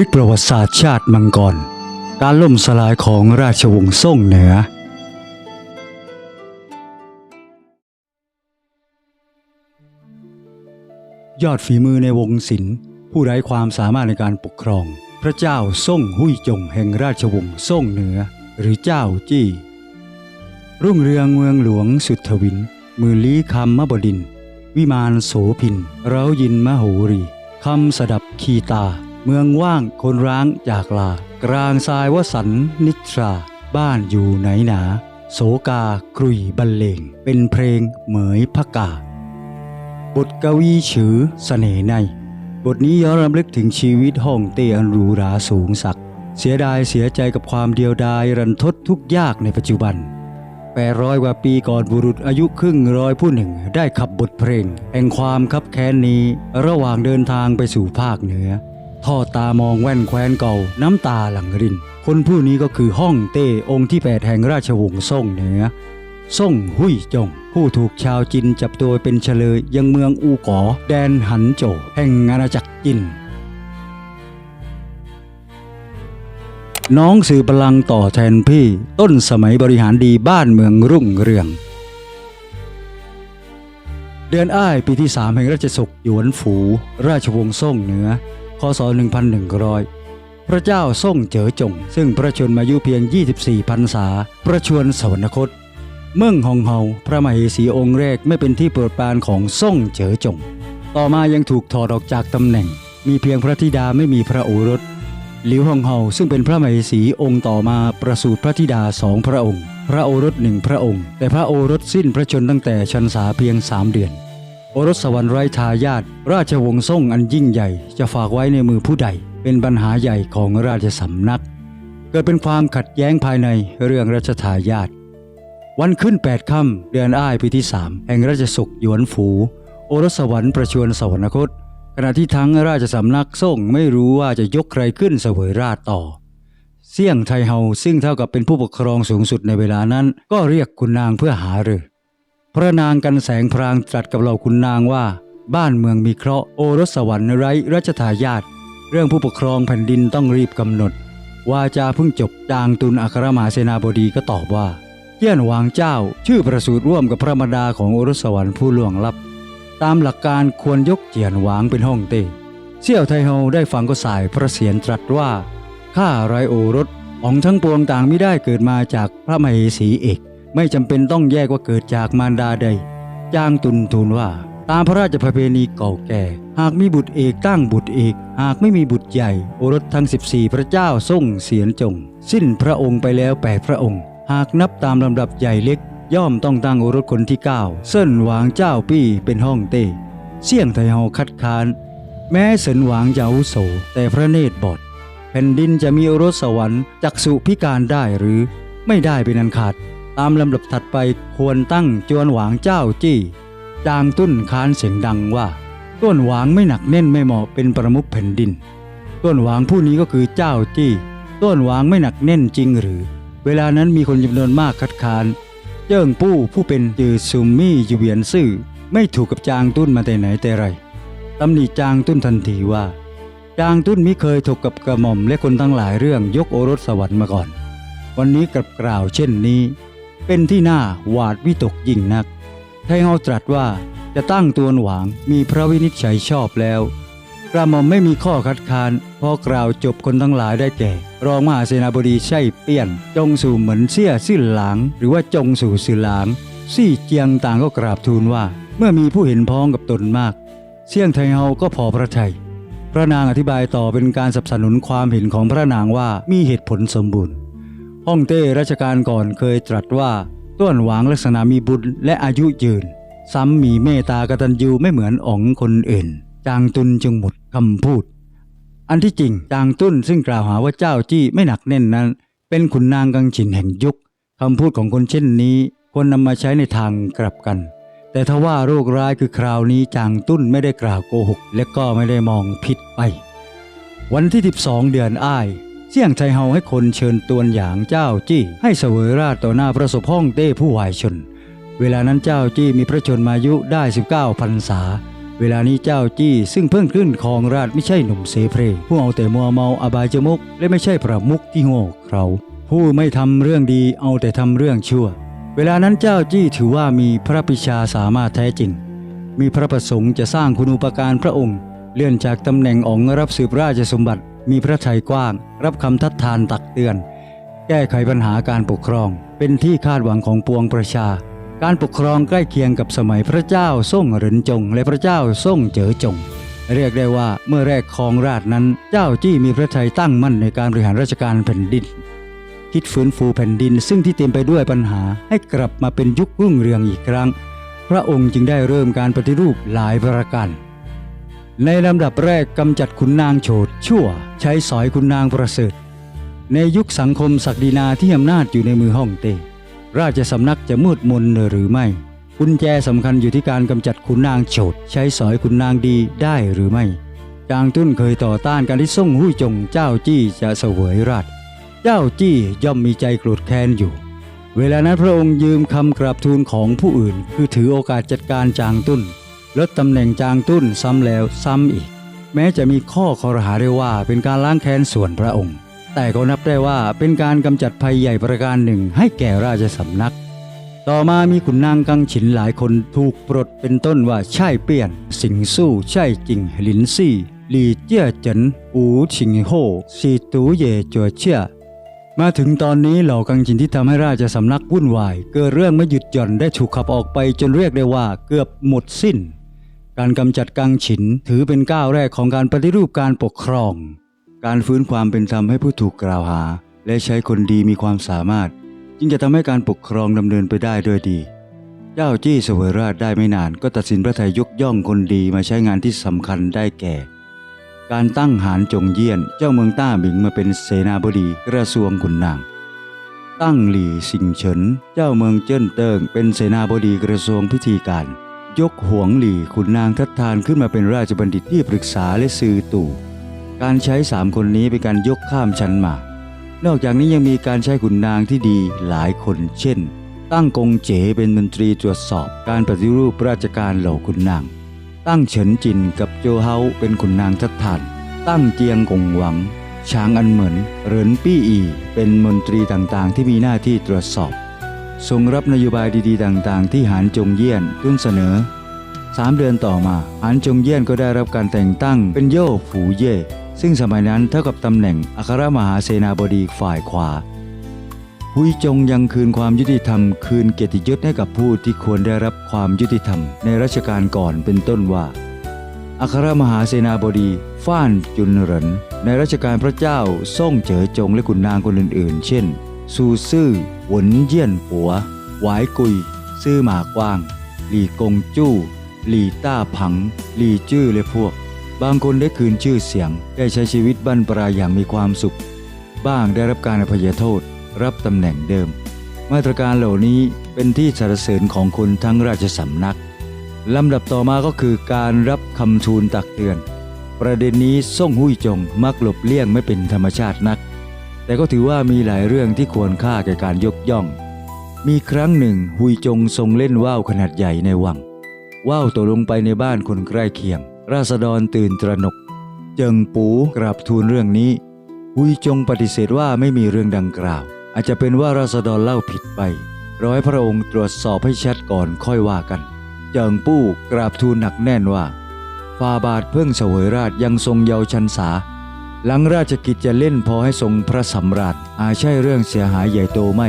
ลิกประวัติศาสตร์ชาติมังกร การล่มสลายของราชวงศ์ซ่งเหนือ ยอดฝีมือในวงศิลป์ผู้ไร้ความสามารถในการปกครอง พระเจ้าซ่งหุยจงแห่งราชวงศ์ซ่งเหนือ หรือเจ้าจี้ รุ่งเรืองเมืองหลวงสุทธวิน มือลี้คำมบดิน วิมานโสพิน เรายินมโหรีคำสดับคีตา เมืองว่างคนร้างจากลา กลางทรายวสันนิทรา บ้านอยู่ไหนหนา โสกาครุยบรรเลง เป็นเพลงเหมยพกา บทกวีฉือเสน่ห์ใน บทนี้ย้อนรำลึกถึงชีวิตห้องเต้อันหรูหราสูงสัก เสียดายเสียใจกับความเดียวดายรันทดทุกยากในปัจจุบันแปดร้อยกว่าปีก่อนบุรุษอายุครึ่งร้อยผู้หนึ่ง ได้ขับบทเพลงแห่งความคับแค้นนี้ ระหว่างเดินทางไปสู่ภาคเหนือ ท่อตามองแว่นแคว้นเก่า น้ำตาหลั่งริน คนผู้นี้ก็คือห้องเต้องค์ที่แปดแห่งราชวงศ์ซ่งเหนือซ่งหุยจง ผู้ถูกชาวจินจับตัวเป็นเฉลยยังเมืองอูก๋อแดนหันโจ แห่งอาณาจักรจินน้องสื่อพลังต่อแทนพี่ ต้นสมัยบริหารดีบ้านเมืองรุ่งเรือง เดือนอ้ายปีที่สามแห่งราชสกหยวนฝู ราชวงศ์ซ่งเหนือ คศ 1100 พระเจ้าซ่งเจ๋อจง ซึ่งพระชนมายุเพียง 24 พรรษา ประชวรสวรรคต เมืองฮองเฮาพระมเหสีองค์แรกไม่เป็นที่โปรดปรานของซ่งเจ๋อจง ต่อมายังถูกถอดออกจากตำแหน่ง มีเพียงพระธิดาไม่มีพระโอรสหลิวฮองเฮาซึ่งเป็นพระมเหสีองค์ต่อมาประสูติพระธิดาสองพระองค์ พระโอรสหนึ่งพระองค์ แต่พระโอรสสิ้นพระชนตั้งแต่ชันษาเพียงสามเดือน โอรสสวรรค์ไร้ทายาทราชวงศ์ซ่งอันยิ่งใหญ่ จะฝากไว้ในมือผู้ใด เป็นปัญหาใหญ่ของราชสำนัก เกิดเป็นความขัดแย้งภายในเรื่องราชทายาทวันขึ้นแปดค่ำเดือนอ้ายปีที่สามแห่งราชสุกหยวนฝูโอรสสวรรค์ประชวรสวรรคต ขณะที่ทั้งราชสำนักส่งไม่รู้ว่าจะยกใครขึ้นเสวยราชต่อ เสี่ยงไทเฮาซึ่งเท่ากับเป็นผู้ปกครองสูงสุดในเวลานั้น ก็เรียกคุณนางเพื่อหารือ พระนางกันแสงพรางตรัสกับเหล่าคุณนางว่า บ้านเมืองมีเคราะห์โอรสสวรรค์ไร้รัชทายาทเรื่องผู้ปกครองแผ่นดินต้องรีบกำหนดวาจาเพิ่งจบจางตุนอัครมหาเสนาบดีก็ตอบว่าเยี่ยนวางเจ้า ชื่อประสูติร่วมกับพระมารดาของโอรสสวรรค์ผู้ล่วงลับ ตามหลักการควรยกเจียนหวางเป็นห้องเต้เสี่ยวไทเฮาได้ฟังก็สายพระเสียรตรัสว่าข้าไรโอรสของทั้งปวงต่างไม่ได้เกิดมาจากพระมเหสีเอก ไม่จำเป็นต้องแยกว่าเกิดจากมารดาใด จางตุนทูลว่า ตามพระราชประเพณีเก่าแก่ หากมีบุตรเอกตั้งบุตรเอก หากไม่มีบุตรใหญ่โอรสทั้ง 14 พระเจ้าทรงเสียนจง สิ้นพระองค์ไปแล้วแปดพระองค์ หากนับตามลำดับใหญ่เล็ก ย่อมต้องตั้งโอรสคนที่ 9 เส้นหวางเจ้าปี้เป็นห้องเต้เสี่ยงไทเฮาคัดค้าน แม้เสินหวางจะอุโสแต่พระเนตรบอดแผ่นดินจะมีโอรสสวรรค์จักสุพิการได้หรือไม่ได้เป็นอันขาด ตามลำดับถัดไปควรตั้งจวนหวางเจ้าจี้ จางตุ้นค้านเสียงดังว่าต้นหวางไม่หนักแน่นไม่เหมาะเป็นประมุขแผ่นดิน ต้นหวางผู้นี้ก็คือเจ้าจี้ต้นหวางไม่หนักแน่นจริงหรือ เวลานั้นมีคนจำนวนมากคัดค้าน เจิ้งปู้ผู้เป็นจือซุมมี่ยู่เวียนซื่อไม่ถูกกับจางตุ้นมาแต่ไหนแต่ไรตำหนิจางตุ้นทันทีว่า จางตุ้นมิเคยถกกับกระหม่อมและคนทั้งหลายเรื่องยกโอรสสวรรค์มาก่อน วันนี้กลับกล่าวเช่นนี้ เป็นที่น่าหวาดวิตกยิ่งนักไทเฮาตรัสว่าจะตั้งตัวหวางมีพระวินิจฉัยชอบแล้ว กระหม่อมไม่มีข้อคัดค้านพอกล่าวจบคนทั้งหลายได้แก่ รองมหาเสนาบดีใช่เปี้ยน จงสู่เหมือนเสี่ยสิ้นหลาง หรือว่าจงสู่สื่อหลางซี่เจียงต่างก็กราบทูลว่า เมื่อมีผู้เห็นพ้องกับตนมาก เสี่ยงไทเฮาก็พอพระทัยพระนางอธิบายต่อเป็นการสนับสนุนความเห็นของพระนางว่ามีเหตุผลสมบูรณ์ ฮ่องเต้รัชกาลก่อนเคยตรัสว่าต้วนหวางลักษณะมีบุญและอายุยืน ซ้ำมีเมตตากตัญญูไม่เหมือนอ๋องคนอื่น จางตุนจึงหมดคำพูด อันที่จริงจางตุ้นซึ่งกล่าวหาว่าเจ้าจี้ไม่หนักแน่นนั้น เป็นขุนนางกังฉินแห่งยุคคำพูดของคนเช่นนี้ควรนำมาใช้ในทางกลับกัน แต่ทว่าโรคร้ายคือคราวนี้จางตุ้นไม่ได้กล่าวโกหก และก็ไม่ได้มองผิดไป วันที่ 12 เดือนอ้าย เสี่ยงไทเฮาให้คนเชิญตวนหยางเจ้าจี้ ให้เสวยราชต่อหน้าพระศพห้องเต้ผู้วายชน เวลานั้นเจ้าจี้มีพระชนมายุได้ 19พรรษา เวลานี้เจ้าจี้ซึ่งเพิ่งขึ้นครองราชไม่ใช่หนุ่มเสเพรผู้เอาแต่มัวเมาอบายจมุกและไม่ใช่ประมุกที่โง่เขลาผู้ไม่ทำเรื่องดีเอาแต่ทำเรื่องชั่ว เวลานั้นเจ้าจี้ถือว่ามีพระปิชาสามารถแท้จริง มีพระประสงค์จะสร้างคุณูปการพระองค์ เลื่อนจากตำแหน่งองค์รับสืบราชสมบัติ มีพระทัยกว้าง รับคำทัดทานตักเตือน แก้ไขปัญหาการปกครอง เป็นที่คาดหวังของปวงประชา การปกครองใกล้เคียงกับสมัยพระเจ้าส่งเหรินจง และพระเจ้าส่งเจ๋อจง เรียกได้ว่าเมื่อแรกครองราชนั้น เจ้าจี้มีพระทัยตั้งมั่นในการบริหารราชการแผ่นดินคิดฟื้นฟูแผ่นดินซึ่งที่เต็มไปด้วยปัญหาให้กลับมาเป็นยุครุ่งเรืองอีกครั้ง พระองค์จึงได้เริ่มการปฏิรูปหลายประการ ในลำดับแรกกำจัดขุนนางโฉดชั่ว ใช้สอยขุนนางประเสริฐ ในยุคสังคมศักดินาที่อำนาจอยู่ในมือฮ่องเต้ราชสำนักจะมืดมนหรือไม่กุญแจสำคัญอยู่ที่การกำจัดขุนนางโฉดใช้สอยขุนนางดีได้หรือไม่จางตุ้นเคยต่อต้านการที่ส่งหุ้ยจงเจ้าจี้จะเสวยราช เจ้าจี้ย่อมมีใจโกรธแค้นอยู่ เวลานั้นพระองค์ยืมคำกราบทูลของผู้อื่น คือถือโอกาสจัดการจางตุ้น ลดตำแหน่งจางตุ้นซ้ำแล้วซ้ำอีก แม้จะมีข้อคอรหาได้ว่าเป็นการล้างแค้นส่วนพระองค์ แต่ก็นับได้ว่าเป็นการกำจัดภัยใหญ่ประการหนึ่งให้แก่ราชสำนัก ต่อมามีขุนนางกังฉินหลายคนถูกปลดเป็นต้นว่าใช่เปี้ยน สิงสู้ใช่จริงหลินซี่หลีเจี้ยเจินอูชิงโฮซีตูเย่จัวเชี่ยมาถึงตอนนี้เหล่ากังฉินที่ทำให้ราชสำนักวุ่นวาย เกิดเรื่องไม่หยุดหย่อนได้ถูกขับออกไปจนเรียกได้ว่าเกือบหมดสิ้น การกำจัดกังฉินถือเป็นก้าวแรกของการปฏิรูปการปกครอง การฟื้นความเป็นธรรมให้ผู้ถูกกล่าวหา และใช้คนดีมีความสามารถ จึงจะทำให้การปกครองดำเนินไปได้ด้วยดี เจ้าจี้เสวยราชได้ไม่นานก็ตัดสินพระทัยยกย่องคนดีมาใช้งานที่สำคัญได้แก่ การตั้งหานจงเยี่ยน เจ้าเมืองต้าหมิงมาเป็นเสนาบดีกระทรวงขุนนางตั้งหลี่สิงเฉิน เจ้าเมืองเจิ้นเติงเป็นเสนาบดีกระทรวงพิธีการ ยกหวงหลี่ขุนนางทัดทานขึ้นมาเป็นราชบัณฑิตที่ปรึกษาและสื่อตู่ การใช้สามคนนี้เป็นการยกข้ามชั้นมานอกจากนี้ยังมีการใช้ขุนนางที่ดีหลายคนเช่น ตั้งกงเจ๋เป็นมนตรีตรวจสอบการปฏิรูปราชการเหล่าขุนนาง ตั้งเฉินจินกับโจเฮาเป็นขุนนางทัดทาน ตั้งเจียงกงหวังช้างอันเหมินเหรินปี้อี เป็นมนตรีต่างๆ ที่มีหน้าที่ตรวจสอบ ทรงรับนโยบายดีๆ ต่างๆ ที่หานจงเยี่ยนขึ้นเสนอสามเดือนต่อมาหานจงเยี่ยนก็ได้รับการแต่งตั้งเป็นโย่ฝูเย่ซึ่งสมัยนั้นเท่ากับตำแหน่งอัครมหาเสนาบดีฝ่ายขวาหุยจงยังคืนความยุติธรรม คืนเกียรติยศให้กับผู้ที่ควรได้รับความยุติธรรม ในรัชกาลก่อนเป็นต้นว่า อัครมหาเสนาบดีฟ้านจุนเหรินในรัชกาลพระเจ้าซ่งเจ๋อจงและขุนนางคนอื่นๆ เช่น ซูซื่อหวนเยี่ยนปัว หวายกุย ซื่อหมากว้าง หลี่กงจู้ หลี่ต้าผัง หลี่จื้อและพวก บางคนได้คืนชื่อเสียง ได้ใช้ชีวิตบั้นปลายอย่างมีความสุข บ้างได้รับการอภัยโทษ รับตำแหน่งเดิม มาตรการเหล่านี้เป็นที่สรรเสริญของคนทั้งราชสำนักลำดับต่อมาก็คือการรับคำทูลตักเตือน ประเด็นนี้ส่งหุ้ยจงมักหลบเลี่ยงไม่เป็นธรรมชาตินัก แต่ก็ถือว่ามีหลายเรื่องที่ควรค่าแก่การยกย่อง มีครั้งหนึ่งหุยจงทรงเล่นว่าวขนาดใหญ่ในวัง ว่าวตกลงไปในบ้านคนใกล้เคียง ราษฎรตื่นตระหนก เจิงปูกราบทูลเรื่องนี้ หุยจงปฏิเสธว่าไม่มีเรื่องดังกล่าว อาจจะเป็นว่าราษฎรเล่าผิดไป ร้อยพระองค์ตรวจสอบให้ชัดก่อนค่อยว่ากัน เจิงปู้กราบทูลหนักแน่นว่าฟาบาทเพิ่งเสวยราชยังทรงเยาว์ชันษา หลังราชกิจจะเล่นพอให้ทรงพระสำราญอาจใช่เรื่องเสียหายใหญ่โตไม่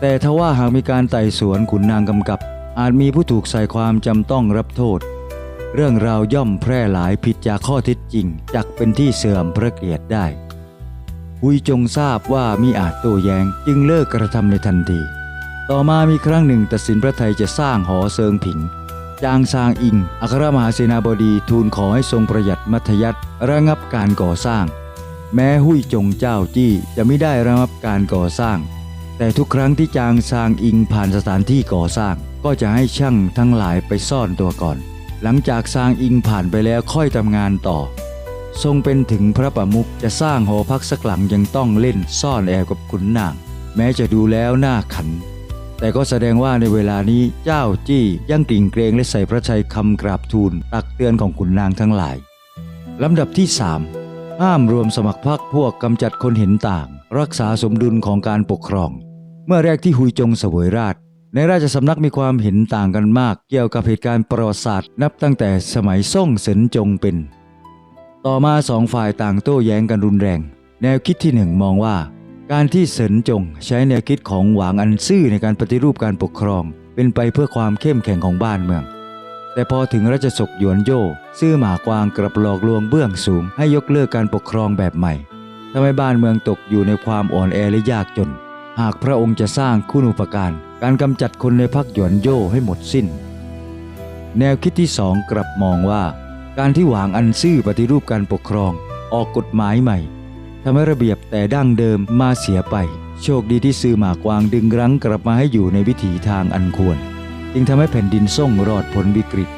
แต่ทว่าหากมีการไต่สวนขุนนางกำกับ อาจมีผู้ถูกใส่ความจำต้องรับโทษ เรื่องราวย่อมแพร่หลายผิดจากข้อเท็จจริงจักเป็นที่เสื่อมพระเกียรติได้หุยจงทราบว่ามีอาจโต้แย้งจึงเลิกกระทำในทันที ต่อมามีครั้งหนึ่งตัดสินพระไทยจะสร้างหอเซิงผิง จางซางอิง อัครมหาเสนาบดีทูลขอให้ทรงประหยัดมัธยัติระงับการก่อสร้าง แม้หุยจงเจ้าจี้จะไม่ได้ระงับการก่อสร้าง แต่ทุกครั้งที่จางซางอิงผ่านสถานที่ก่อสร้าง ก็จะให้ช่างทั้งหลายไปซ่อนตัวก่อน หลังจากซางอิงผ่านไปแล้วค่อยทำงานต่อ ทรงเป็นถึงพระประมุขจะสร้างหอพักสักหลังยังต้องเล่นซ่อนแอบกับขุนนาง แม้จะดูแล้วน่าขัน แต่ก็แสดงว่าในเวลานี้เจ้าจี้ยังกลิ่งเกรงและใส่พระชัยคำกราบทูลตักเตือนของขุนนางทั้งหลายลำดับที่3ห้ามรวมสมัครพรรคพวกกำจัดคนเห็นต่าง รักษาสมดุลของการปกครอง เมื่อแรกที่หุยจงเสวยราช ในราชสำนักมีความเห็นต่างกันมาก เกี่ยวกับเหตุการณ์ประวัติศาสตร์ นับตั้งแต่สมัยซ่งเสินจงเป็น ต่อมาสองฝ่ายต่างโต้แย้งกันรุนแรง แนวคิดที่หนึ่งมองว่า การที่เสินจงใช้แนวคิดของหวางอันซื่อในการปฏิรูปการปกครอง เป็นไปเพื่อความเข้มแข็งของบ้านเมือง แต่พอถึงราชสกหยวนโย่ซื่อหมากวางกลับหลอกลวงเบื้องสูง ให้ยกเลิกการปกครองแบบใหม่ทำให้บ้านเมืองตกอยู่ในความอ่อนแอและยากจน หากพระองค์จะสร้างคุณูปการ การกำจัดคนในพรรคหยวนโย่ให้หมดสิ้น แนวคิดที่สองกลับมองว่า การที่หวางอันซื่อปฏิรูปการปกครอง ออกกฎหมายใหม่ ทำให้ระเบียบแต่ดั้งเดิมมาเสียไป โชคดีที่ซื้อหมากวางดึงรั้งกลับมาให้อยู่ในวิถีทางอันควร จึงทำให้แผ่นดินส่งรอดพ้นวิกฤต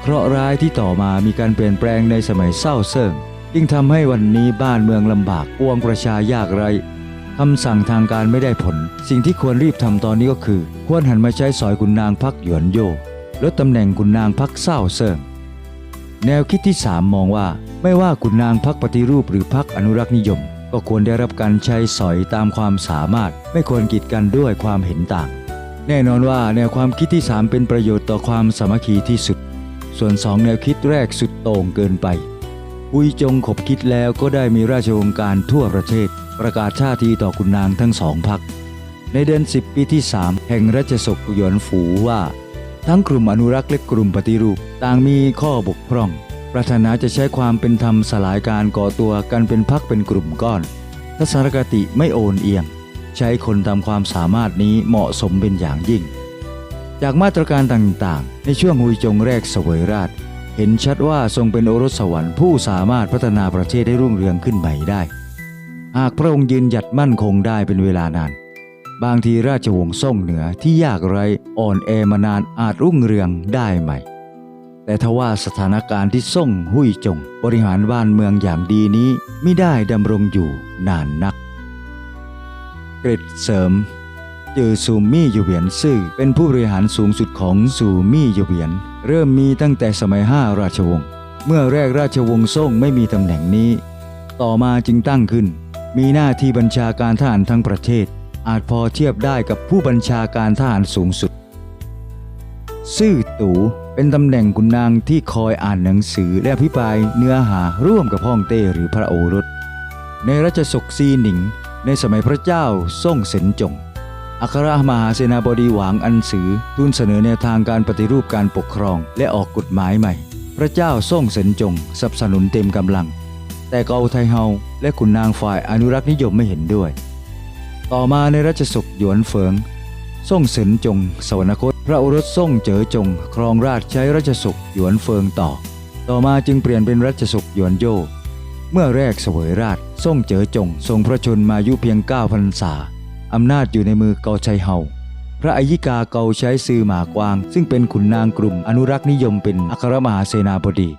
เคราะห์ร้ายที่ต่อมามีการเปลี่ยนแปลงในสมัยเศร้าเซิงจึงทำให้วันนี้บ้านเมืองลำบากปวงประชายากไร้คำสั่งทางการไม่ได้ผล สิ่งที่ควรรีบทำตอนนี้ก็คือ ควรหันมาใช้สอยขุนนางพักหยวนโยลดตำแหน่งขุนนางพักเศร้าเซิง แนวคิดที่ 3 มองว่า ไม่ว่าขุนนางพักปฏิรูปหรือพักอนุรักษ์นิยม ก็ควรได้รับการใช้สอยตามความสามารถ ไม่ควรกีดกันด้วยความเห็นต่าง แน่นอนว่าแนวความคิดที่ 3 เป็นประโยชน์ต่อความสามัคคีที่สุด ส่วน 2 แนวคิดแรกสุดโต่งเกินไปหุยจงขบคิดแล้วก็ได้มีราชวงศ์การทั่วประเทศ ประกาศท่าทีต่อขุนนางทั้งสองพักในเดือน10 ปีที่ 3 แห่งรัชสกหยนฝูว่า ทั้งกลุ่มอนุรักษ์และกลุ่มปฏิรูป ต่างมีข้อบกพร่อง ปรารถนาจะใช้ความเป็นธรรมสลายการก่อตัวกันเป็นพักเป็นกลุ่มก้อน ทัศนคติไม่โอนเอียง ใช้คนตามความสามารถนี้เหมาะสมเป็นอย่างยิ่ง จากมาตรการต่างๆ ในช่วงหุยจงแรกเสวยราช เห็นชัดว่าทรงเป็นโอรสสวรรค์ผู้สามารถพัฒนาประเทศให้รุ่งเรืองขึ้นใหม่ได้ หากพระองค์ยืนหยัดมั่นคงได้เป็นเวลานาน บางทีราชวงศ์ซ่งเหนือที่ยากไร้ อ่อนแอมานานอาจรุ่งเรืองได้ใหม แต่ทว่าสถานการณ์ที่ซ่งหุยจง บริหารบ้านเมืองอย่างดีนี้ไม่ได้ดำรงอยู่นานนักเกรดเสริม เจอซูมี่ยูเวียนซื่อเป็นผู้บริหารสูงสุดของซูมี่ยูเวียน เริ่มมีตั้งแต่สมัยห้าราชวงศ์เมื่อแรกราชวงศ์ซ่งไม่มีตำแหน่งนี้ ต่อมาจึงตั้งขึ้น มีหน้าที่บัญชาการทหารทั้งประเทศ อาจพอเทียบได้กับผู้บัญชาการทหารสูงสุด ตูเป็นตำแหน่งขุนนางที่คอยอ่านหนังสือและอภิปรายเนื้อหาร่วมกับฮ่องเต้หรือพระโอรส ในรัชสกซีหนิง ในสมัยพระเจ้าซ่งเสินจง อัครมหาเสนาบดีหวางอันสือทูลเสนอแนวทางการปฏิรูปการปกครองและออกกฎหมายใหม่ พระเจ้าซ่งเสินจงสนับสนุนเต็มกำลัง แต่เกาไทเฮาและขุนนางฝ่ายอนุรักษ์นิยมไม่เห็นด้วย ต่อมาในรัชสกหยวนเฟิง ซ่งเสินจง สวรรคต พระโอรสซ่งเจ๋อจง ครองราชใช้รัชสกหยวนเฟิงต่อ ต่อมาจึงเปลี่ยนเป็นรัชสกหยวนโยเมื่อแรกเสวยราชซ่งเจ๋อจง ทรงพระชนมายุเพียง9พรรษาอำนาจอยู่ในมือเกาชัยเฮาพระอัยิกาเกาใช้ซือหมากวาง ซึ่งเป็นขุนนางกลุ่มอนุรักษ์นิยมเป็นอัครมหาเสนาบดี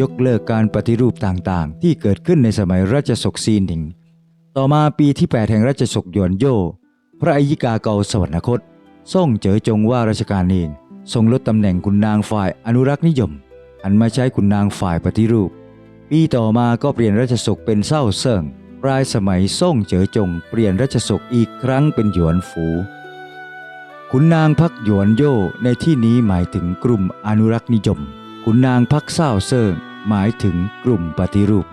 ยกเลิกการปฏิรูปต่างๆ ที่เกิดขึ้นในสมัยรัชสกซีหนิง ต่อมาปีที่ 8 แห่งรัชสกหยวนโย พระอัยิกาเกาสวรรคตส่งเจอจงว่าราชการเองทรงลดตำแหน่งขุนนางฝ่ายอนุรักษ์นิยมหันมาใช้ขุนนางฝ่ายปฏิรูป ปีต่อมาก็เปลี่ยนราชสกเป็นเศร้าเซิงปลายสมัยส่งเจอจงเปลี่ยนราชสกอีกครั้งเป็นหยวนฝูขุนนางพักหยวนโย่ในที่นี้หมายถึงกลุ่มอนุรักษ์นิยมขุนนางพักเศร้าเซิงหมายถึงกลุ่มปฏิรูป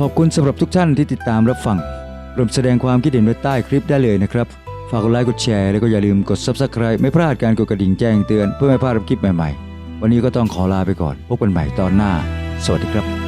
ขอบคุณสำหรับทุกท่านที่ติดตามรับฟังรวมแสดงความคิดเห็นไว้ใต้คลิปได้เลยนะครับ ฝากกดไลค์กดแชร์แล้วก็อย่าลืมกด Subscribe ไม่พลาดการกดกระดิ่งแจ้งเตือนเพื่อไม่พลาดคลิปใหม่ๆ วันนี้ก็ต้องขอลาไปก่อน พบกันใหม่ตอนหน้า สวัสดีครับ